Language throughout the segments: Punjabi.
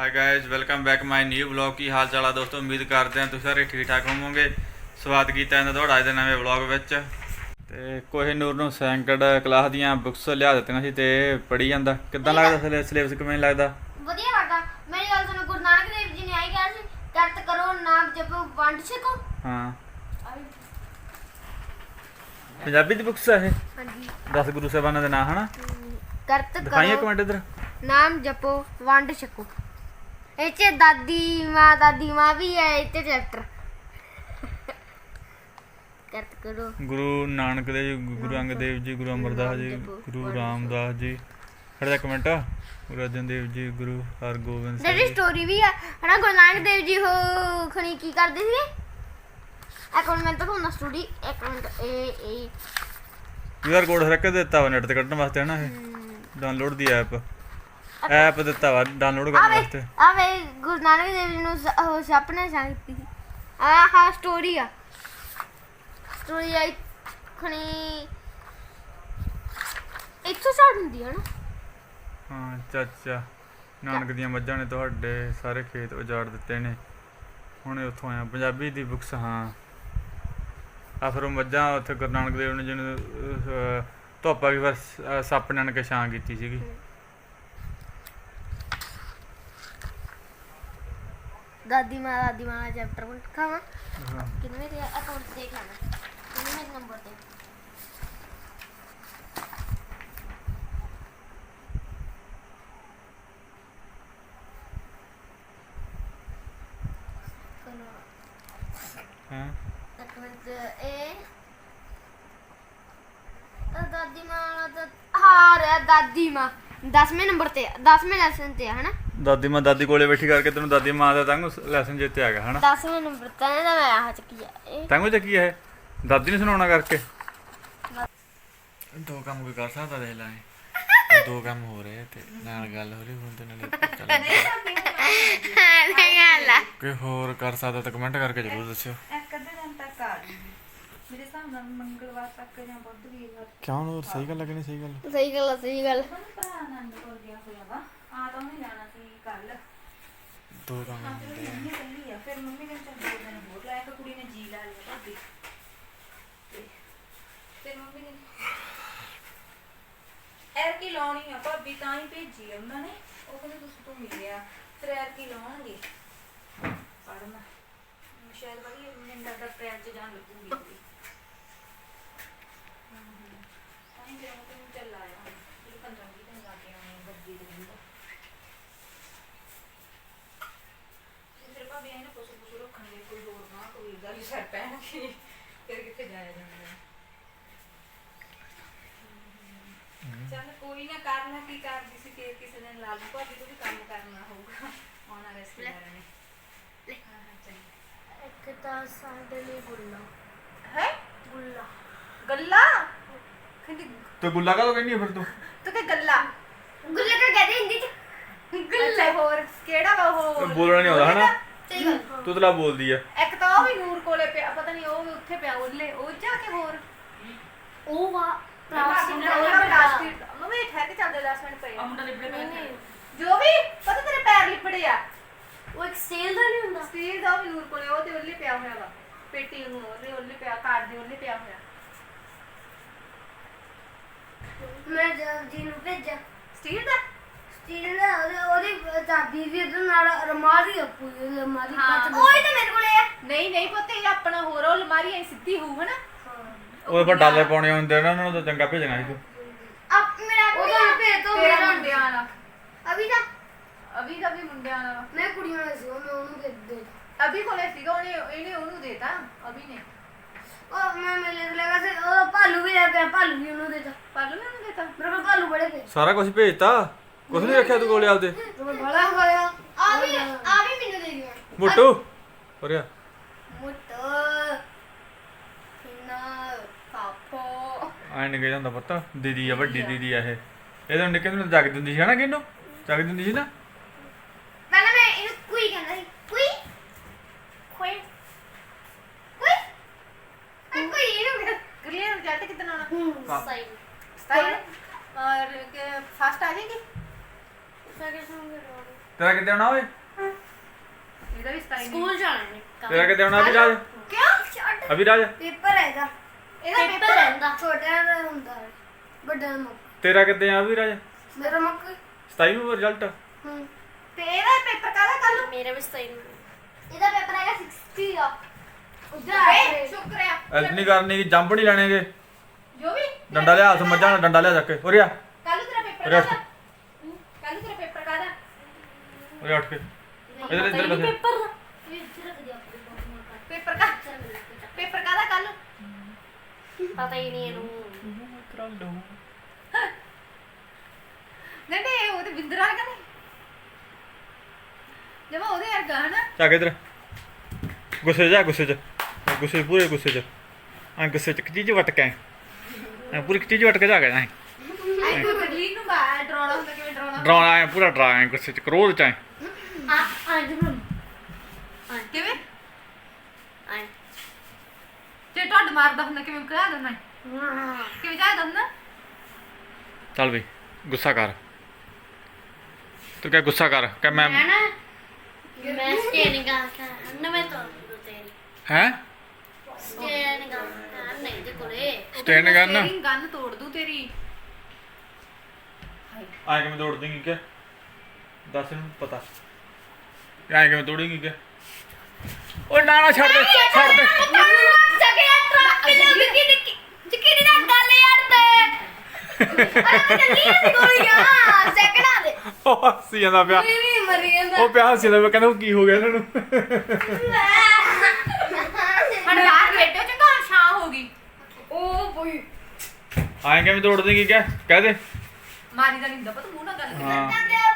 Hi guys welcome back my new vlog ਕੀ ਹਾਲ ਚਾਲ ਆ ਦੋਸਤੋ? ਉਮੀਦ ਕਰਦੇ ਹਾਂ ਤੁਸੀਂ ਸਾਰੇ ਠੀਕ ਠਾਕ ਹੋਵੋਗੇ। ਸਵਾਗਤ ਕੀਤਾ ਇਹਨਾਂ ਤੁਹਾਡਾ ਅੱਜ ਦੇ ਨਵੇਂ ਵਲੌਗ ਵਿੱਚ। ਤੇ ਕੋਹੀਨੂਰ ਨੂੰ ਸੈਂਕੜ ਕਲਾਸ ਦੀਆਂ ਬੁੱਕਸ ਲਿਆ ਦਿੱਤੀਆਂ ਸੀ ਤੇ ਪੜ੍ਹੀ ਜਾਂਦਾ। ਕਿੱਦਾਂ ਲੱਗਦਾ ਸਿਲੇਬਸ ਕਿਵੇਂ ਲੱਗਦਾ? ਵਧੀਆ ਲੱਗਦਾ। ਮੇਰੀ ਗੱਲ ਸੁਣੋ ਗੁਰੂ ਨਾਨਕ ਦੇਵ ਜੀ ਨੇ ਆਈ ਕਿਹਾ ਸੀ ਕਰਤ ਕਰੋ ਨਾਮ ਜਪੋ ਵੰਡ ਛਕੋ। ਹਾਂ। ਪੰਜਾਬੀ ਦੀ ਬੁੱਕਸ ਇਹ? ਹਾਂਜੀ। 10 ਗੁਰੂ ਸਾਹਿਬਾਨਾਂ ਦੇ ਨਾਂ ਹਨਾ? ਕਰਤ ਦਿਖਾਈਏ ਕਰੋ ਕਮੈਂਟ ਇਧਰ। ਨਾਮ ਜਪੋ ਵੰਡ ਛਕੋ। ਇਹ ਚ ਦਾਦੀ ਮਾਂ ਦਾਦੀ ਮਾਂ ਵੀ ਹੈ ਇਹ ਤੇ ਚੈਪਟਰ ਕਰਤ ਕਰੋ। ਗੁਰੂ ਨਾਨਕ ਦੇਵ ਜੀ ਗੁਰੂ ਅੰਗਦ ਦੇਵ ਜੀ ਗੁਰੂ ਅਮਰਦਾਸ ਜੀ ਗੁਰੂ ਰਾਮਦਾਸ ਜੀ। ਖੜਾ ਕਮੈਂਟ ਗੁਰੂ ਅਰਜਨ ਦੇਵ ਜੀ ਗੁਰੂ ਹਰਗੋਬਿੰਦ ਸਿੰਘ ਜੀ। ਸਟੋਰੀ ਵੀ ਆ ਹਨਾ ਗੁਰੂ ਨਾਨਕ ਦੇਵ ਜੀ ਹੋ ਖਣੀ ਕੀ ਕਰਦੇ ਸੀਗੇ? ਇੱਕ ਮਿੰਟ ਮੈਂ ਤੁਹਾਨੂੰ ਸਟੋਰੀ ਇੱਕ ਮਿੰਟ ਇਹ ਇਹ। ਕਿਊਆਰ ਕੋਡ ਰੱਖ ਕੇ ਦਿੱਤਾ ਵਾ ਨੈਟ ਤੇ ਕੱਢਣ ਵਾਸਤੇ ਹਨਾ ਇਹ। ਡਾਊਨਲੋਡ ਦੀ ਐਪ ਐਪ ਦਿੱਤਾ ਵਾ ਡਾਊਨਲੋਡ ਕਰਨ ਵਾਸਤੇ ਆਵੇ ਗੁਰੂ ਨਾਨਕ ਦੇਵ ਜੀ ਨੂੰ ਸ- ਉਹ ਸੁਪਨੇ ਸ਼ਕਤੀ ਸੀ। ਆ ਹਾ ਸਟੋਰੀ ਆ। ਸਟੋਰੀ ਆ ਖਣੀ ਇੱਥੋਂ ਸਟਾਰਟ ਹੁੰਦੀ ਹੈ ਨਾ। ਹਾਂ ਚਾਚਾ ਨਾਨਕ ਦੀਆਂ ਮੱਝਾਂ ਨੇ ਤੁਹਾਡੇ ਸਾਰੇ ਖੇਤ ਉਜਾੜ ਦਿੱਤੇ ਨੇ। ਹੁਣ ਉੱਥੋਂ ਆਇਆ ਪੰਜਾਬੀ ਦੀ ਬੁੱਕਸ ਹਾਂ। ਆ ਫਿਰ ਉਹ ਮੱਝਾਂ ਉੱਥੇ ਗੁਰੂ ਨਾਨਕ ਦੇਵ ਨੇ ਜਿਹਨੂੰ ਅਹ, ਧੁੱਪ ਆ ਗਈ ਫਿਰ ਸ- ਅਹ, ਸੱਪ ਨੇ ਆਣ ਕੇ ਛਾਂ ਕੀਤੀ ਸੀਗੀ। ਦਾਦੀ ਮਾਂ ਦਾਦੀ ਮਾਂ ਦਾ ਚੈਪਟਰ ਕੋਲ ਖਾਵਾਂ ਹਾਂ। ਕਿੰਨੇ ਦੇ ਅਕਾਊਂਟ ਦੇਖ ਲੈਣਾ। ਕਿੰਨੇ ਨੰਬਰ ਤੇ। ਹਾਂ। ਇੱਕ ਮਿੰਟ ਇਹ। ਤਾਂ ਦਾਦੀ ਮਾਂ ਦਾ ਹਾਂ ਰਿਹਾ ਦਾਦੀ ਮਾਂ। 10ਵੇਂ ਨੰਬਰ ਤੇ 10ਵੇਂ ਲੈਸਨ ਤੇ ਆ ਹਨਾ? ਦਾਦੀ ਮਾਂ ਦਾਦੀ ਕੋਲੇ ਬੈਠੀ ਕਰਕੇ ਤੈਨੂੰ ਦਾਦੀ ਮਾਂ ਦਾ ਤੰਗ ਲੈਸਨ ਜਿੱਤੇ ਆ ਗਿਆ ਹਨਾ? 10ਵੇਂ ਨੰਬਰ ਤੇ ਇਹਦਾ ਮੈਂ ਆਹ ਚੱਕੀ ਆ ਇਹ। ਤੰਗ ਚੱਕੀ ਹੈ ਦਾਦੀ ਨੇ ਸੁਣਾਉਣਾ ਕਰਕੇ। ਦੋ ਕੰਮ ਕੋਈ ਕਰ ਸਕਦਾ ਦੇਖ ਲੈ ਇਹ ਦੋ ਕੰਮ ਹੋ ਰਹੇ ਤੇ ਨਾਲ ਗੱਲ ਹੋ ਰਹੀ ਹੁਣ ਤੇ ਨਾਲੇ ਨਹੀਂ ਗੱਲ ਆ। ਕੋਈ ਹੋਰ ਕਰ ਸਕਦਾ ਤਾਂ ਕਮੈਂਟ ਕਰਕੇ ਜ਼ਰੂਰ ਦੱਸਿਓ। ਇੱਕ ਅੱਧੇ ਦਿਨ ਤੱਕ ਆ ਜੂਗੀ ਮੇਰੇ ਹਿਸਾਬ ਨਾਲ ਮੰਗਲਵਾਰ ਤੱਕ ਜਾਂ ਬੁੱਧਵੀਰ ਕਿਉਂ ਹੋਰ ਸਹੀ ਗੱਲ ਲੱਗਣੀ ਸਹੀ ਗੱਲ? ਸਹੀ ਗੱਲ ਆ, ਸਹੀ ਗੱਲ ਮਨ ਭਰਾ ਆਨੰਦ ਕੋਲ ਗਿਆ ਹੋਇਆ ਵਾ। ਆ ਤਾਂ ਉਹਨੇ ਜਾਣਾ ਦੋ ਕੰਮ ਹਾਂ ਤੇ ਉਹਦੀ ਮੰਮੀ ਕੱਲੀ ਆ। ਫਿਰ ਮੰਮੀ ਨੇ ਚੱਲ ਦੋ ਦਿਨ ਹੋਰ ਲਾਇਆ ਕਿ ਕੁੜੀ ਨੇ ਜੀ ਲਾ ਲਿਆ ਭਾਬੀ। ਤੇ ਫਿਰ ਮੰਮੀ ਨੇ ਐਰ ਕੀ ਲਾਉਣੀ ਆ ਭਾਬੀ ਤਾਂ ਹੀ ਭੇਜੀ ਆ ਉਹਨਾਂ ਨੇ। ਉਹ ਕਹਿੰਦੇ ਤੁਸੀਂ ਤੋਂ ਮਿਲਿਆ। ਫਿਰ ਐਰ ਕੀ ਲਾਉਣਗੇ ਪੜਨਾ ਸ਼ਾਇਦ ਵਧੀਆ ਮੈਨੂੰ ਲੱਗਦਾ ਅਪ੍ਰੈਲ ਚ ਜਾਣ ਲੱਗੂਗੀ ਕੁੜੀ ਤਾਂ ਹੀ ਫਿਰ ਉਹ ਕਹਿੰਦੇ ਚੱਲ ਆਇਆ ਇਹ 15 20 ਦਿਨ ਲਾ ਕੇ ਆਉਣੇ ਆ ਬੱਦੀ ਦੇ ਦਿਨ ਫਿਰ ਭਾਬੀ ਆਏ ਨਾ ਪਸ਼ੂ ਪਸ਼ੂ ਰੱਖਣਗੇ ਕੋਈ ਹੋਰ ਨਾ ਸਿਰ ਪੈਣਗੇ ਫਿਰ ਕਿੱਥੇ ਜਾਇਆ ਜਾਂਦਾ ਹੈ। ਚੱਲ ਕੋਈ ਨਾ ਕਰਨਾ ਕੀ ਕਰਦੀ ਸੀ ਕਿ ਕਿਸੇ ਦਿਨ ਲਾਲੂ ਭਾਬੀ ਤੋਂ ਵੀ ਕੰਮ ਕਰਨਾ ਹੋਊਗਾ ਆਉਣਾ ਰਿਸ਼ਤੇਦਾਰਾਂ ਨੇ ਹਾਂ ਹਾਂ ਚੰਗਾ। ਇੱਕ ਤਾਂ ਸਾਡੇ ਲਈ ਗੁੱਲਾ। ਹੈ? ਗੁੱਲਾ। ਗੱਲਾਂ? ਕਹਿੰਦੀ ਤੇ ਗੁੱਲਾ ਕਾ ਕਹਿੰਦੀ ਫਿਰ ਤੂੰ? ਤੂੰ ਕਿ ਗੱਲਾਂ। ਗੁੱਲਾ ਕਾ ਕਹਦੇ ਹਿੰਦੀ ਚ? ਗੱਲਾਂ ਹੋਰ ਕਿਹੜਾ ਵਾ ਉਹ? ਬੋਲਣਾ ਨਹੀਂ ਆਉਂਦਾ ਹਨਾ? ਸਹੀ ਗੱਲ। ਤੂੰ ਤਲਾ ਬੋਲਦੀ ਆ। ਇੱਕ ਤਾਂ ਉਹ ਵੀ ਨੂਰ ਕੋਲੇ ਪਿਆ ਪਤਾ ਨਹੀਂ ਉਹ ਵੀ ਉੱਥੇ ਪਿਆ ਉਹਲੇ ਉਹ ਜਾ ਕੇ ਹੋਰ। ਉਹ ਵਾ ਪਲਾਸਟਿਕ ਦਾ ਪਲਾਸਟਿਕ ਮੰਮੀ ਠਹਿਰ ਕੇ ਚੱਲਦੇ 10 ਮਿੰਟ ਪਏ ਆ। ਜੋ ਵੀ ਪਤਾ ਤੇਰੇ ਪੈਰ ਲਿਪੜੇ ਆ। ਉਹ ਇੱਕ ਸੇਲ ਦਾ ਨਹੀਂ ਹੁੰਦਾ? ਸਟੀਲ ਦਾ ਉਹ ਵੀ ਨੂਰ ਕੋਲੇ ਉਹ ਤੇ ਉਹਲੇ ਪਿਆ ਹੋਇਆ ਵਾ। ਪੇਟੀ ਨੂੰ ਉਹਦੇ ਉਹਲੇ ਪਿਆ ਕਾਰਡ ਦੇ ਉਹਲੇ ਪਿਆ ਹੋਇਆ। ਮੈਂ ਜਦ ਜੀ ਨੂੰ ਭੇਜਿਆ ਸਟੀਲ ਦਾ? ਸਟੀਲ ਦਾ ਉਹਦੇ- ਉਹਦੀ ਚਾਬੀ ਵੀ ਉਹਦੇ ਨਾਲ ਅਲਮਾਰੀ ਆ ਪੂਰੀ ਅਲਮਾਰੀ ਹਾਂ। ਕੱਚ ਦੀ। ਉਹੀ ਤਾਂ ਮੇਰੇ ਕੋਲੇ ਆ। ਨਹੀਂ ਨਹੀਂ ਪੁੱਤ ਇਹ ਆਪਣਾ ਹੋਰ ਉਹ ਅਲਮਾਰੀ ਐ ਸਿੱਧੀ ਹੋਊ ਹਨਾ? ਉਹ ਪਰ ਡਾਲਰ ਪਾਉਣੇ ਹੁੰਦੇ ਨੇ ਉਹਨਾਂ ਨੂੰ ਤਾਂ ਚੰਗਾ ਭੇਜਣਾ ਸੀ। ਤੂੰ ਅਬ ਮੇਰਾ ਕੋਈ ਭੇਜ ਦੋ ਤੇਰਾ ਮੇਰਾ ਮੁੰਡਿਆਂ ਵਾਲਾ। ਅਭੀ ਤਾਂ ਅਭੀ ਦਾ ਵੀ ਮੁੰਡਿਆਂ ਵਾਲਾ। ਮੈਂ ਕੁੜੀਆਂ ਦਾ ਸੀ ਉਹ ਮੈਂ ਉਹਨੂੰ ਦੇ ਦੇ। ਅਭੀ ਕੋਲੇ ਸੀਗਾ ਉਹਨੇ ਇਹਨੇ ਉਹਨੂੰ ਦੇਤਾ ਅਭੀ ਨੇ। ਉਹ ਮੈਂ ਮੇਲੇ ਤੇ ਲਗਾ ਸੀ ਉਹ ਭਾਲੂ ਵੀ ਲੈ ਪਿਆ ਭਾਲੂ ਵੀ ਉਹਨੂੰ ਦੇ ਦਿੱਤਾ ਪਾਲੂ ਨੇ ਉਹਨੂੰ ਦੇਤਾ? ਮੇਰੇ ਕੋਲ ਭਾਲੂ ਬੜੇ ਪਏ ਸਾਰਾ ਕੁਝ ਭੇਜਤਾ? ਕੁਝ ਨਹੀਂ ਰੱਖਿਆ ਤੂੰ ਕੋਲੇ ਆਪਦੇ? ਮੇਰੇ ਬੜਾ ਹੋਇਆ। ਆ ਵੀ ਆ ਵੀ ਮੈਨੂੰ ਦੇ ਦਿਓ। ਮੋਟੂ। ਹੋਰਿਆ ਮੁੱਟ। ਨਾ ਪਾਪੋ। ਐ ਨਿਕਲ ਜਾਂਦਾ ਪਤਾ। ਦੀਦੀ ਆ ਵੱਡੀ ਦੀਦੀ ਆ ਇਹ। ਇਹਦੋਂ ਨਿੱਕੇ ਨੂੰ ਜੱਗ ਦਿੰਦੀ ਸੀ ਹਨਾ ਕਿਹਨੂੰ ਜੱਗ ਦਿੰਦੀ ਸੀ ਨਾ? ਪਹਿਲਾਂ ਮੈਂ ਇਹਨੂੰ ਕੁਈ ਕਹਿੰਦਾ ਸੀ। ਕੁਈ? ਕੁਈ? ਕੁਈ? ਆ ਕੁਈ ਇਹਨੂੰ ਕਲੀਅਰ ਰਿਜ਼ਲਟ ਕਿਤਨਾ ਆਉਣਾ? ਸਹੀ। ਸਤਾਈ ਔਰ ਫਾਸਟ ਆ ਜਾਏਗੀ? ਸੈਕਿੰਡ ਸੰਗ ਤੇਰਾ ਕਿੱਥੇ ਆਉਣਾ ਓਏ? ਇਹਦਾ ਵੀ ਸਤਾਈ ਸਕੂਲ ਜਾਣਾ ਨੇ ਤੇਰਾ ਕਿੱਥੇ ਆਉਣਾ ਅਭਿਰਾਜ ਕਿਉਂ? ਅਭਿਰਾਜ ਪੇਪਰ ਹੈਗਾ ਇਹਦਾ। ਪੇਪਰ ਰਹਿੰਦਾ। ਛੋਟਿਆਂ ਦਾ ਹੁੰਦਾ ਹੈ। ਵੱਡਿਆਂ ਦਾ। ਮੁੱਕ ਤੇਰਾ ਕਿੱਥੇ ਆ ਅਭਿਰਾਜ ਮੇਰਾ ਮੁੱਕ 27 ਨੂੰ ਰਿਜ਼ਲਟ ਹੂੰ। ਤੇ ਇਹਦਾ ਪੇਪਰ ਕਾਹਦਾ ਕੱਲ ਮੇਰਾ ਵੀ ਸਹੀ ਇਹਦਾ ਪੇਪਰ ਹੈਗਾ 60 ਆ। ਉਧਰ ਸ਼ੁਕਰ ਆ। ਐਸ ਨਹੀਂ ਕਰਨੀ ਕਿ ਜੰਪ ਨਹੀਂ ਲੈਣਗੇ ਜੋ ਵੀ ਡੰਡਾ ਲਿਆ ਹੱਥ ਮੱਝਾਂ ਦਾ ਡੰਡਾ ਲਿਆ ਚੱਕ ਕੇ। ਉਰੇ ਆ। ਕੱਲ ਤੇਰਾ ਪੇਪਰ ਉਰੇ ਕਾਹਦਾ ਕੱਲ ਤੇਰਾ ਪੇਪਰ ਕਾਹਦਾ ਉਰੇ ਉੱਠ ਕੇ। ਇਧਰ ਇਧਰ ਬਸ ਪੇਪਰ ਪੇਪਰ ਕਾ ਪੇਪਰ ਕਾਹਦਾ ਕੱਲ? ਪਤਾ ਹੀ ਨਹੀਂ ਇਹਨੂੰ। ਨਹੀਂ ਨਹੀਂ ਉਹ ਤੇ ਬਿੰਦਰਾ ਵਰਗਾ ਨਹੀਂ ਜਮਾ ਉਹਦੇ ਵਰਗਾ ਹਨਾ? ਚੱਕ ਇਧਰ। ਗੁੱਸੇ 'ਚ ਜਾ ਗੁੱਸੇ 'ਚ। ਗੁੱਸੇ 'ਚ, ਪੂਰੇ ਗੁੱਸੇ 'ਚ। ਆ ਗੁੱਸੇ 'ਚ ਇੱਕ ਚੀਜ਼ ਵਟ ਕੇ ਆ ਪੂਰੀ ਇੱਕ ਚੀਜ਼ ਵਟ ਕੇ ਜਾ ਕੇ ਆਈ ਤੂੰ ਗਰਲੀ ਨੂੰ ਬਾ ਡਰਾਉਣਾ ਹੁੰਦਾ ਕਿਵੇਂ ਡਰਾਉਣਾ ਡਰਾਉਣਾ ਐ ਪੂਰਾ ਡਰਾ ਐ ਗੁੱਸੇ 'ਚ ਕਰੋਧ 'ਚ ਐ ਆ ਆ ਜਰੂਰ ਕਿਵੇਂ? ਆ। ਜੇ ਟੱਡ ਮਾਰਦਾ ਹੁੰਦਾ ਕਿਵੇਂ ਕਰਾ ਦਿੰਦਾ? ਕਿਵੇਂ ਜਾ ਦਿੰਦਾ? ਚੱਲ ਵੀ ਗੁੱਸਾ ਕਰ। ਤੂੰ ਕਹਿ ਗੁੱਸਾ ਕਰ ਕਹਿ ਮੈਂ ਮੈਂ ਨਾ ਮੈਂ ਸਟੇਨਿੰਗ ਆ ਨਵੇਂ ਤੋਂ ਤੇਰੀ ਹੈ? ਸਟੇਨਿੰਗ ਆ ਨਹੀਂ ਤੇ ਕੋਲੇ। ਸਟੈਂਡ ਕਰਨ। ਤੇਰੀ ਗੰਨ ਤੋੜ ਦੂ ਤੇਰੀ। ਆਏ ਕਿਵੇਂ ਤੋੜ ਦੇਂਗੀ ਕਿ ਦੱਸ ਇਹਨੂੰ ਪਤਾ। ਆਏ ਕਿਵੇਂ ਤੋੜੇਂਗੀ ਕਿ ਓ ਨਾ ਨਾ ਛੱਡ ਦੇ ਛੱਡ ਦੇ। ਸਕਿਆ ਟਰੱਕ ਨਿੱਕੀ ਦਾ ਗੱਲ ਯਾਰ ਤੇ। ਅਰੇ ਚੱਲੀ ਨਹੀਂ ਗੋਲੀਆਂ ਸੈਕੜਾ ਦੇ। ਉਹ ਹੱਸੀ ਜਾਂਦਾ ਪਿਆ। ਵੀ ਵੀ ਮਰੀ ਜਾਂਦਾ। ਉਹ ਪਿਆ ਹੱਸੀ ਜਾਂਦਾ ਪਿਆ ਕਹਿੰਦਾ ਉਹ ਕੀ ਹੋ ਗਿਆ ਇਹਨਾਂ ਨੂੰ? ਹੁਣ ਬਾਹਰ ਖੇਡੋ ਚੰਗਾ ਛਾਂ ਹੋ ਗਈ। ਉਹ ਬੋਈ। ਆਏ ਕਿਵੇਂ ਤੋੜ ਦੇਂਗੀ ਕਿ ਕਹਿ ਦੇ। ਮਾਰੀ ਦਾ ਨਹੀਂ ਹੁੰਦਾ ਪਤਾ ਮੂੰਹ ਨਾਲ ਗੱਲ ਕਰ। ਹਾਂ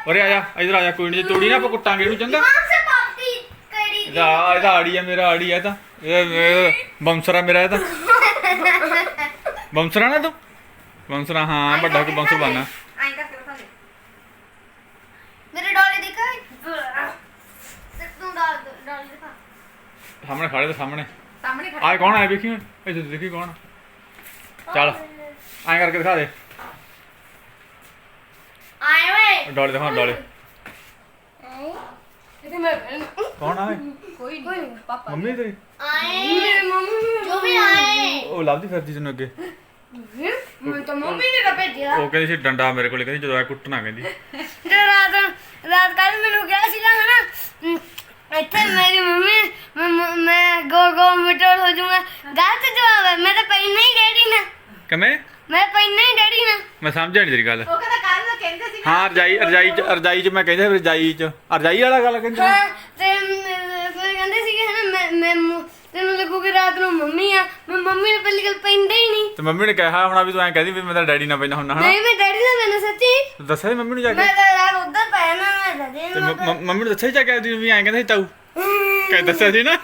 ਉਰੇ ਆ ਜਾ ਇਧਰ ਆ ਜਾ ਕੋਈ ਨਹੀਂ ਤੋੜੀ ਨਾ ਆਪਾਂ ਕੁੱਟਾਂਗੇ ਇਹਨੂੰ ਚੰਗਾ। ਮਾਂ ਸੇ ਪਾਪੀ ਕੜੀ ਇਹਦਾ ਇਹਦਾ ਆੜੀ ਆ ਮੇਰਾ ਆੜੀ ਆ ਤਾਂ। ਇਹ ਬੰਸਰਾ ਮੇਰਾ ਇਹ ਤਾਂ। ਬੰਸਰਾ ਨਾ ਤੂੰ? ਬੰਸਰਾ ਹਾਂ ਵੱਡਾ ਕੋਈ ਬੰਸਰ ਬਣਨਾ। ਆਈ ਕਰਕੇ ਦਿਖਾ ਦੇ। ਮੇਰੇ ਡੋਲੇ ਦਿਖਾ ਤੂੰ ਡਾਲ ਡੋਲੇ ਦਿਖਾ। ਸਾਹਮਣੇ ਖੜੇ ਤੇ ਸਾਹਮਣੇ। ਸਾਹਮਣੇ ਖੜਾ ਆਏ ਕੌਣ ਆਇਆ ਵੇਖੀ? ਇੱਥੇ ਦੇਖੀ ਕੌਣ। ਚੱਲ ਐਂ ਕਰਕੇ ਦਿਖਾ ਦੇ ਆਏ ਵੇ ਡਾਲੇ ਦਿਖਾ ਡਾਲੇ। ਮੈਂ ਕੌਣ ਆਏ ਕੋਈ ਨਹੀਂ ਪਾਪਾ। ਮੰਮੀ ਤੇਰੀ? ਆਏ। ਮੰਮੀ ਜੋ ਵੀ ਆਏ। ਉਹ ਲੱਭਦੀ ਫਿਰਦੀ ਤੈਨੂੰ ਅੱਗੇ। ਮੈਂ ਤਾਂ ਮੰਮੀ ਨੇ ਤਾਂ ਭੇਜਿਆ। ਉਹ ਕਹਿੰਦੀ ਸੀ ਡੰਡਾ ਮੇਰੇ ਕੋਲ ਕਹਿੰਦੀ ਜਦੋਂ ਆ ਕੁੱਟਣਾ ਕਹਿੰਦੀ। ਤੇ ਰਾਤ ਰਾਤ ਕੱਲ ਮੈਨੂੰ ਕਿਹਾ ਸੀਗਾ ਹਨਾ? ਇੱਥੇ ਮੇਰੀ ਮੰਮੀ ਮੈਂ- ਗੋ ਗੋ ਮਟਰ ਹੋ ਜੂਗਾ ਗਲਤ ਜਵਾਬ ਹੈ ਮੈਂ ਤਾਂ ਪਹਿਲਾਂ ਹੀ ਡੈਡੀ ਨਾ। ਕਿਵੇਂ? ਮੈਂ ਪਹਿਲਾਂ ਹੀ ਡੈਡੀ ਨਾ ਮੈਂ ਸਮਝਿਆ ਨਹੀਂ ਤੇਰੀ ਗੱਲ। ਉਹ ਕਹਿੰਦਾ ਕੱਲ ਨੂੰ ਕਹਿੰਦੇ ਸੀ ਹਾਂ ਰਜਾਈ ਰਜਾਈ ਚ ਰਜਾਈ ਚ ਮੈਂ ਕਹਿੰਦਾ ਫਿਰ ਰਜਾਈ ਚ। ਰਜਾਈ ਵਾਲਾ ਗੱਲ ਕਹਿੰਦੀ ਹਾਂ? ਤੇ ਮ- ਫਿਰ ਕਹਿੰਦੇ ਸੀਗੇ ਹਨਾ ਮੈਂ ਮੈਂ ਮੁ- ਤੈਨੂੰ ਲੱਗੂਗੀ ਰਾਤ ਨੂੰ ਮੰਮੀ ਆ। ਮੈਂ ਮੰਮੀ ਨੇ ਪਹਿਲੀ ਗੱਲ ਪੈਂਦਾ ਹੀ ਨਹੀਂ। ਤੇ ਮੰਮੀ ਨੇ ਕਿਹਾ ਹੋਣਾ ਵੀ ਤੂੰ ਐਂ ਕਹਦੀ ਵੀ ਮੈਂ ਤਾਂ ਡੈਡੀ ਨਾਲ ਪੈਂਦਾ ਹੁੰਦਾ ਹਨਾ। ਨਹੀਂ ਮੈਂ ਡੈਡੀ ਨਾਲ ਮੈਨੇ ਸੱਚੀ। ਤੂੰ ਦੱਸਿਆ ਸੀ ਮੰਮੀ ਨੂੰ ਜਾ ਕੇ? ਮੈਂ ਤਾਂ ਰਾਤ ਉੱਧਰ ਪਿਆ ਨਾ ਮੈਂ ਡੈਡੀ ਤੇ ਨੂੰ ਮ- ਮ- ਮੰਮੀ ਨੂੰ ਦੱਸਿਆ ਸੀ ਜਾ ਕੇ ਵੀ ਐਂ ਕਹਿੰਦਾ ਸੀ ਤਾਊ? ਕਹਿ ਦੱਸਿਆ ਸੀ ਨਾ।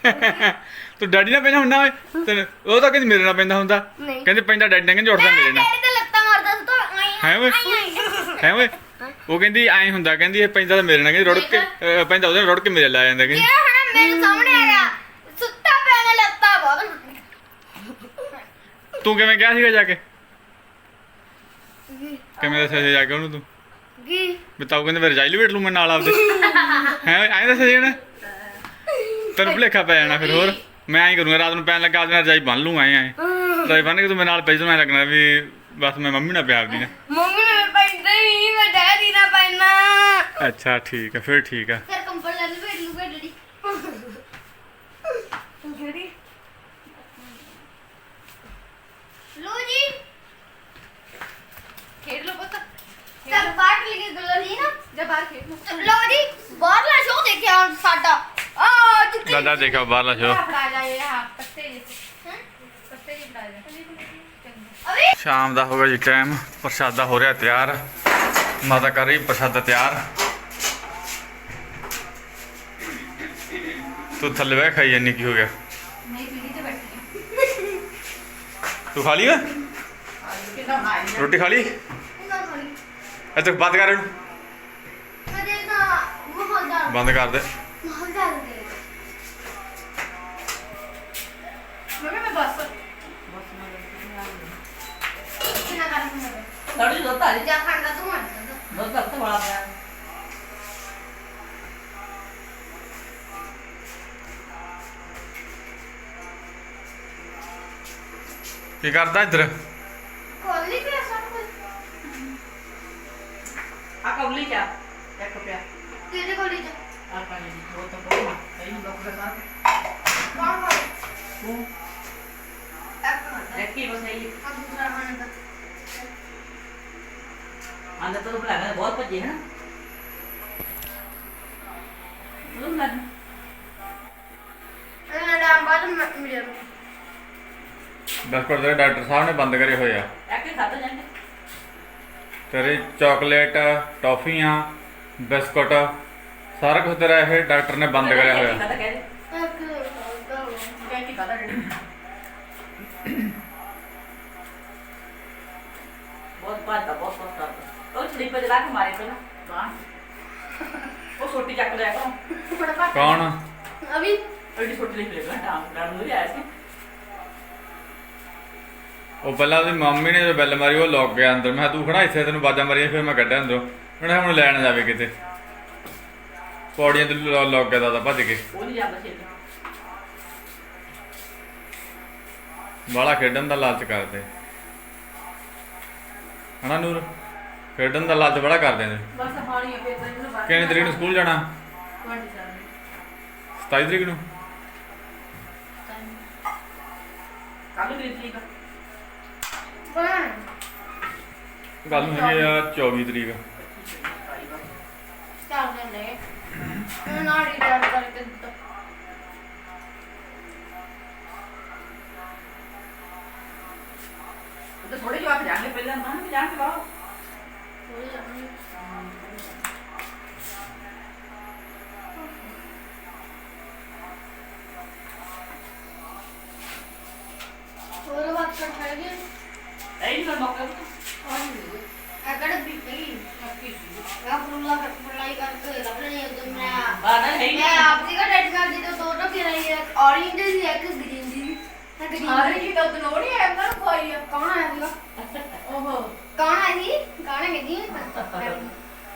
ਤੂੰ ਡੈਡੀ ਨਾਲ ਪੈਂਦਾ ਹੁੰਦਾ ਓਏ? ਤੇ ਉਹ ਤਾਂ ਕਹਿੰਦੀ ਮੇਰੇ ਨਾਲ ਪੈਂਦਾ ਹੁੰਦਾ। ਨਹੀਂ। ਕਹਿੰਦੀ ਪੈਂਦਾ ਡੈਡੀ ਨਾਲ ਕਹਿੰਦੀ ਉੱਠਦਾ ਮੇਰੇ ਨਾਲ। ਤੇ ਲੱਤਾਂ ਮਾਰਦਾ ਸੀ ਤਾਂ ਆਈ ਹੈ ਓਏ? ਹੈ ਓਏ? ਉਹ ਕਹਿੰਦੀ ਐਂ ਹੁੰਦਾ ਕਹਿੰਦੀ ਇਹ ਪੈਂਦਾ ਤਾਂ ਮੇਰੇ ਨਾਲ ਕਹਿੰਦੀ ਰੁੜ ਕੇ ਅਹ ਪੈਂਦਾ ਉਹਦੇ ਨਾਲ ਰੁੜ ਕੇ ਮੇਰੇ ਆ ਜਾਂਦਾ ਕਹਿੰਦੀ। ਕਿਹਾ ਹਨਾ ਮੇਰੇ ਸਾਹਮਣੇ ਆ ਗਿਆ। ਸੁੱਤਾ ਪਿਆ ਨੇ ਲੱਤਾਂ ਬਹੁਤ। ਤੂੰ ਕਿਵੇਂ ਗਿਆ ਸੀਗਾ ਜਾ ਕੇ? ਕਿਵੇਂ ਦੱਸਿਆ ਸੀ ਜਾ ਕੇ ਉਹਨੂੰ ਤੂੰ? ਕੀ? ਵੀ ਤਾਊ ਕਹਿੰਦੇ ਫਿਰ ਜਾਈ ਲਵੇਟ ਲੂ ਮੈਂ ਨਾਲ ਆਪਦੇ। ਹੈ ਐਂ ਦੱਸਿਆ ਸੀ ਉਹਨੇ? ਤੈਨੂੰ ਭੁਲੇਖਾ ਪੈ ਜਾਣਾ ਫਿਰ ਹੋਰ। ਮੈਂ ਐਂ ਕਰੂੰਗਾ ਰਾਤ ਨੂੰ ਪੈਣ ਲੱਗਾ ਆਪਦੇ ਨਾਲ ਰਜਾਈ ਬੰਨ ਲੂੰ ਐਂ ਐਂ। ਰਜਾਈ ਬੰਨ ਕੇ ਤੂੰ ਮੇਰੇ ਨਾਲ ਪੈ ਜਾਣਾ ਲੱਗਣਾ ਵੀ ਬਸ ਮੈਂ ਮੰਮੀ ਨਾਲ ਪਿਆ ਆਪਦੀ ਨੇ ਮੰਮੀ ਨੇ ਪੈਂਦਾ ਹੀ ਨਹੀਂ ਮੈਂ ਡੈਡੀ ਨਾਲ ਪੈਣਾ ਅੱਛਾ ਠੀਕ ਹੈ ਫਿਰ ਠੀਕ ਹੈ ਫਿਰ ਕੰਬਲ ਲੈ ਲੂ ਭੇਜ ਲੂਗਾ ਡੈਡੀ ਜਿਹੜੀ ਲੋ ਜੀ। ਖੇਡ ਲੋ ਪੁੱਤ। ਚੱਲ ਬਾਹਰ ਲਿਖੇ ਗੱਲਾਂ ਨਹੀਂ ਨਾ। ਜਾ ਬਾਹਰ ਖੇਡ ਲੋ ਲੋ ਜੀ ਬਾਹਰਲਾ ਸ਼ੋਅ ਦੇਖਿਆ ਹੁਣ ਸਾਡਾ। ਚੰਗਾ ਅਵੇ ਸ਼ਾਮ ਦਾ ਹੋ ਗਿਆ ਜੀ ਟਾਈਮ ਪ੍ਰਸ਼ਾਦਾ ਹੋ ਰਿਹਾ ਤਿਆਰ। ਮਾਤਾ ਕਰ ਰਹੀ ਪ੍ਰਸ਼ਾਦਾ ਤਿਆਰ। ਤੂੰ ਥੱਲੇ ਬਹਿ ਖਾਈ ਜਾਨੀ ਕੀ ਹੋ ਗਿਆ? ਨਹੀਂ ਪੀੜੀ ਤੇ ਬੈਠੀ ਤੂੰ ਖਾ ਲਈ ਮਾਰੀ ਰੋਟੀ ਖਾ ਲਈ? ਇੱਥੇ ਬੰਦ ਕਰ ਬੰਦ ਕਰ ਦੇ। ਮੈਂ ਮੈਂ ਬਸ। ਕਿੰਨਾ ਕਰ ਹੁੰਦਾ ਥੋੜੀ ਦੁੱਧ ਆ ਜਾ। ਖਾਂਦਾ ਤੂੰ ਆ। ਦੁੱਧ ਤਾਂ ਬੜਾ ਪਿਆ। ਕੀ ਕਰਦਾ ਇੱਧਰ? ਕੋਲੀ ਪਿਆ ਸਭ ਕੁਝ ਆ ਕਬਲੀ ਚਾ ਇੱਕ ਪਿਆ। ਕਿਹਦੇ ਕੋਲੀ ਚ ਆ ਪਾਣੀ ਦੀ ਉਹ ਤਾਂ ਬਹੁਤ ਸਹੀ ਲੋਕ ਦਾ ਸਾਥ ਕੌਣ ਕੋਲ ਤੂੰ। ਦੇਖੀ ਬਸ ਇਹ ਆ ਦੂਸਰਾ ਖਾਣੇ ਦਾ ਆਂਦਾ ਤਾਂ ਬੁਲਾ ਮੈਂ ਬਹੁਤ ਭੱਜੇ ਹਨ ਤੂੰ ਲੱਗ ਇਹਨਾਂ ਦਾ ਬਾਅਦ ਮਿਲਿਆ ਬਿਸਕੁਟ ਤੇਰੇ ਡਾਕਟਰ ਸਾਹਿਬ ਨੇ ਬੰਦ ਕਰੇ ਹੋਏ ਆ ਇੱਕ ਹੀ ਖਾਦਾ ਜਾਂਦੇ ਤੇਰੇ ਚਾਕਲੇਟ ਟੌਫੀਆਂ ਬਿਸਕੁਟ ਸਾਰਾ ਕੁਝ ਤੇਰਾ ਇਹ ਡਾਕਟਰ ਨੇ ਬੰਦ ਕਰਿਆ ਹੋਇਆ ਪਾਤਾ ਬਹੁਤ ਬਹੁਤ ਕਰਦਾ ਉਹ ਸਲੀਪ ਤੇ ਲਾ ਕੇ ਮਾਰੇ ਪਹਿਲਾਂ। ਬਾਹ। ਉਹ ਛੋਟੀ ਚੱਕ ਲਿਆ ਕਰੋ ਬੜਾ ਪਾ ਕੌਣ? ਅਭੀ। ਐਡੀ ਛੋਟੀ ਲਿਖ ਲਿਆ ਡਾਂਸ ਡਾਂਸ ਨੂੰ ਆਇਆ ਸੀ। ਉਹ ਪਹਿਲਾਂ ਉਹਦੀ ਮੰਮੀ ਨੇ ਜੋ ਬੈਲ ਮਾਰੀ ਉਹ ਲੁੱਕ ਗਿਆ ਅੰਦਰ। ਮੈਂ ਕਿਹਾ ਤੂੰ ਖੜਾ ਇੱਥੇ ਤੈਨੂੰ ਬਾਜਾਂ ਮਾਰੀਆਂ ਫਿਰ ਮੈਂ ਕੱਢਿਆ ਅੰਦਰੋਂ। ਉਹਨੇ ਹੁਣ ਲੈਣ ਜਾਵੇ ਕਿਤੇ। ਪੌੜੀਆਂ ਤੇ ਲੁ- ਲੁੱਕ ਗਿਆ ਦਾਦਾ ਭੱਜ ਕੇ। ਉਹ ਨਹੀਂ ਜਾਂਦਾ ਛੇਤੀ ਬਾਹਲਾ ਖੇਡਣ ਦਾ ਲਾਲਚ ਕਰਦੇ। ਹਨਾ ਨੂਰ? ਖੇਡਣ ਦਾ ਲਾਲਚ ਬੜਾ ਕਰਦੇ ਨੇ। ਬਸ ਹਾਣੀ ਫਿਰ ਤਾਂ ਇਹਨੂੰ ਬਾਹਰ ਕਿੰਨੀ ਤਰੀਕ ਨੂੰ ਸਕੂਲ ਜਾਣਾ? 27 27 ਤਰੀਕ ਨੂੰ? ਕੱਲ ਨੂੰ ਤਰੀਕ ਕੱਲ ਨੂੰ ਹੈਗੀ ਆ 24 ਤਰੀਕ। ਚੱਲ ਜਾਂਦੇ ਉਹਨਾਂ ਨਾਲ ਹੀ ਡਰ ਕਰਕੇ ਦਿੱਤਾ ਉਹ ਥੋੜੇ ਜਿਹਾ ਆਖ ਜਾਣਗੇ। ਪਹਿਲਾਂ ਨਾ ਵੀ ਜਾਣ ਜਾਣੀ ਹੋਰ ਬਾਤ ਕਰ ਖਾਏਗੇ ਐ ਨਹੀਂ ਮੌਕਾ ਅਗੜ ਵੀ ਪਈ ਮੈਂ ਫੁੱਲਾ ਕਰ ਫੁੱਲਾਈ ਕਰਕੇ ਰੱਖਣੀ ਉਦੋਂ ਮੈਂ। ਬਾਹਰ ਹੈ ਹੀ ਮੈਂ ਆਪ ਦੀ ਡੈਡ ਕਰ ਦੀ ਦੋ ਟੋ ਕਿ ਰਹੀ ਹੈ ਔਰੇਂਜ ਦੀ ਇੱਕ ਗ੍ਰੀਨ ਦੀ। green ਸਾਰੇ ਦੀ- ਤਾਂ ਨਹੀਂ ਆਇਆ ਨਾ ਕੋਈ ਕੌਣ ਆਇਆ ਸੀਗਾ? ਕੌਣ ਕੌਣ ਹੈ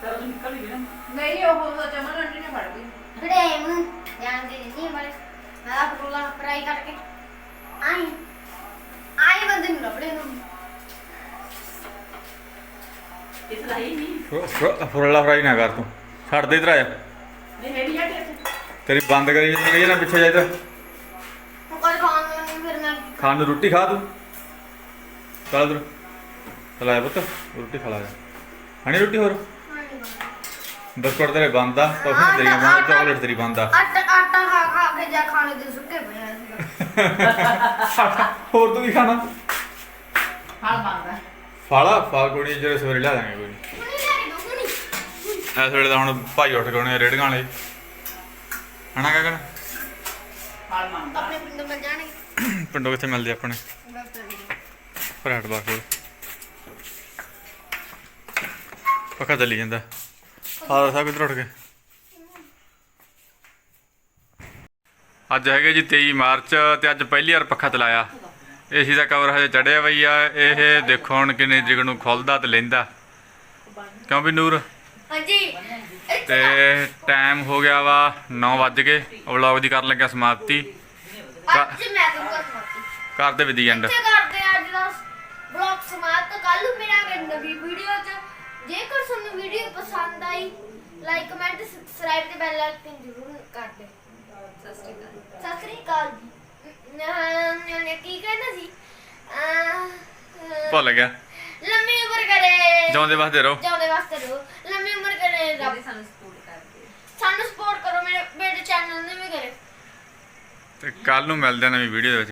ਤਰ ਉਹ ਨਿਕਲ ਹੀ ਗਿਆ ਨਹੀਂ ਉਹ ਤਾਂ ਚਮਨ ਆਂਟੀ ਨੇ ਫੜ ਲਈ। ਬੜੇ ਨੂੰ ਜਾਣ ਦੇ ਨਹੀਂ ਮਰੇ ਮੈਂ ਆਪ ਫੁੱਲਾ ਫਰਾਈ ਕਰਕੇ ਆਈ ਆਈ ਬੰਦੇ ਨੂੰ ਲੱਭੜੇ ਨੂੰ। ਇਸ ਦਾ ਹੀ ਨਹੀਂ। ਫੁਰਲਾ ਫਰਾਈ ਨਾ ਕਰ ਤੂੰ। ਛੱਡ ਦੇ ਇਧਰ ਆ ਜਾ। ਨਹੀਂ ਹੈ ਨਹੀਂ ਹੈ ਇੱਥੇ। ਤੇਰੀ ਬੰਦ ਕਰੀ ਜਾਂਦੀ ਹੈ ਨਾ ਪਿੱਛੇ ਜਾ ਇਧਰ। ਉਹ ਕੱਲ ਖਾਣ ਨੂੰ ਨਹੀਂ ਫਿਰ ਮੈਂ ਖਾਣ ਨੂੰ ਰੋਟੀ ਖਾ ਤੂੰ। ਚੱਲ ਇਧਰ। ਚਲਾ ਪੁੱਤ ਰੋਟੀ ਖਾ ਲਾ ਹਣੀ ਰੋਟੀ ਹੋਰ? ਬਣਾ ਬਿਸਕੁਟ ਤੇਰੇ ਬੰਦ ਟੌਫੀ ਤੇਰੀ ਬੰਦ ਚਾਕਲੇਟ ਤੇਰੀ ਬੰਦ ਆਟਾ ਆਟਾ ਖਾ ਖਾ ਕੇ ਜਾ ਖਾਣੇ ਦੇ ਸੁੱਕੇ ਪਏ ਸੀਗਾ ਹੋਰ ਤੂੰ ਕੀ ਖਾਣਾ? ਹਾਲ ਮੰਗਦਾ ਫਾਲਾ ਫਾਲ ਕੋਈ ਜਿਹੜੇ ਸਵੇਰੇ ਲਿਆ ਦਾਂਗੇ ਕੋਈ ਨੀ। ਹੁਣੀ ਲੈ ਕੇ ਦੋ ਹੁਣੀ। ਇਸ ਵੇਲੇ ਤਾਂ ਹੁਣ ਭਾਈ ਉੱਠ ਗਏ ਹੋਣੇ ਰੇੜੀਆਂ ਵਾਲੇ। ਹਨਾ ਕਾਕਣ ਹਾਲ ਮੰਗਦਾ ਆਪਣੇ ਪਿੰਡ ਮਿਲ ਜਾਣਗੇ। ਪਿੰਡੋਂ ਕਿੱਥੇ ਮਿਲਦੇ ਆਪਣੇ? ਫਰਾਟ ਬਾਰ ਕੋਲ ਪੱਕਾ ਚੱਲੀ ਜਾਂਦਾ। ਫਾਦਰ ਸਾਹਿਬ ਕਿੱਧਰ ਉੱਠ ਗਏ? ਅੱਜ ਹੈਗੇ ਜੀ 23 ਮਾਰਚ ਤੇ ਅੱਜ ਪਹਿਲੀ ਵਾਰ ਪੱਖਾ ਚਲਾਇਆ। ਏਸੀ ਦਾ ਕਵਰ ਹਜੇ ਚੜਿਆ ਬਈ ਆ। ਇਹ ਦੇਖੋ ਹੁਣ ਕਿੰਨੇ ਜਿਗ ਨੂੰ ਖੁੱਲਦਾ ਤੇ ਲੈਂਦਾ। ਕਿਉਂ ਵੀ ਨੂਰ? ਹਾਂਜੀ। ਤੇ ਟਾਈਮ ਹੋ ਗਿਆ ਵਾ 9 ਵੱਜ ਗਏ। ਵਲੌਗ ਦੀ ਕਰਨ ਲੱਗਿਆ ਸਮਾਪਤੀ। ਅੱਜ ਮੈਂ ਕਰੂੰਗਾ ਸਮਾਪਤੀ। ਕਰ ਦੇ ਵਿਦੀ ਐਂਡ ਕਰਦੇ ਅੱਜ ਦਾ ਬਲੌਗ ਸਮਾਪਤ। ਕੱਲ ਮਿਲਾਂਗੇ ਨਵੀਂ ਵੀਡੀਓ 'ਚ। ਜੇਕਰ ਤੁਹਾਨੂੰ ਵੀਡੀਓ ਪਸੰਦ ਆਈ ਲਾਈਕ ਕਮੈਂਟ ਸਬਸਕ੍ਰਾਈਬ ਤੇ ਬੈਲ ਆਈਕਨ ਜ਼ਰੂਰ ਕਰ ਦਿਓ। ਸਤਿ ਸ੍ਰੀ ਅਕਾਲ। ਜੀ। ਨ- ਨ- ਕੀ ਕਹਿੰਦਾ ਸੀ ਭੁੱਲ ਗਿਆ। ਲੰਮੀ ਉਮਰ ਕਰੇ। ਜਿਉਂਦੇ ਵਾਸਤੇ ਰਹੋ। ਜਿਉਂਦੇ ਵਾਸਤੇ ਰਹੋ। ਲੰਮੀ ਉਮਰ ਕਰੇ ਰੱਬ। ਸਾਨੂੰ ਸਪੋਰਟ ਕਰਦੇ। ਸਾਨੂੰ ਸਪੋਰਟ ਕਰੋ ਮੇਰੇ ਮੇਰੇ ਚੈਨਲ ਨੂੰ ਵੀ ਕਰੇ। ਤੇ ਕੱਲ ਨੂੰ ਮਿਲਦੇ ਆ ਨਵੀਂ ਵੀਡੀਓ ਦੇ ਵਿੱਚ।